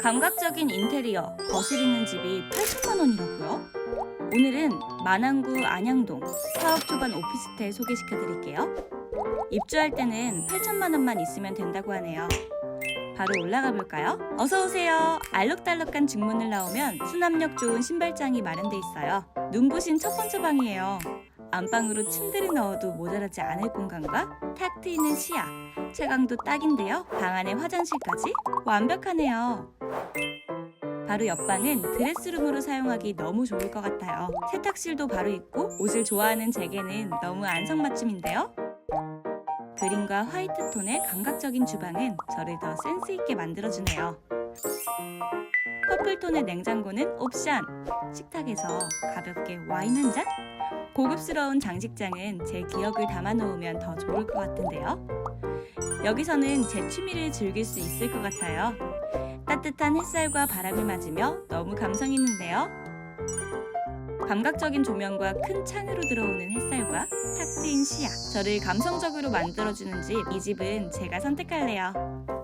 감각적인 인테리어, 거실 있는 집이 8천만 원이라고요? 오늘은 만안구 안양동 사업 초반 오피스텔 소개시켜 드릴게요. 입주할 때는 8천만 원만 있으면 된다고 하네요. 바로 올라가 볼까요? 어서 오세요. 알록달록한 중문을 나오면 수납력 좋은 신발장이 마련돼 있어요. 눈부신 첫 번째 방이에요. 안방으로 침대를 넣어도 모자라지 않을 공간과 탁 트이는 시야. 채광도 딱인데요. 방 안에 화장실까지 완벽하네요. 바로 옆방은 드레스룸으로 사용하기 너무 좋을 것 같아요. 세탁실도 바로 있고 옷을 좋아하는 제게는 너무 안성맞춤인데요. 그린과 화이트 톤의 감각적인 주방은 저를 더 센스 있게 만들어주네요. 퍼플 톤의 냉장고는 옵션. 식탁에서 가볍게 와인 한 잔? 고급스러운 장식장은 제 기억을 담아 놓으면 더 좋을 것 같은데요. 여기서는 제 취미를 즐길 수 있을 것 같아요. 따뜻한 햇살과 바람을 맞으며 너무 감성 있는데요. 감각적인 조명과 큰 창으로 들어오는 햇살과 탁 트인 시야. 저를 감성적으로 만들어주는 집. 이 집은 제가 선택할래요.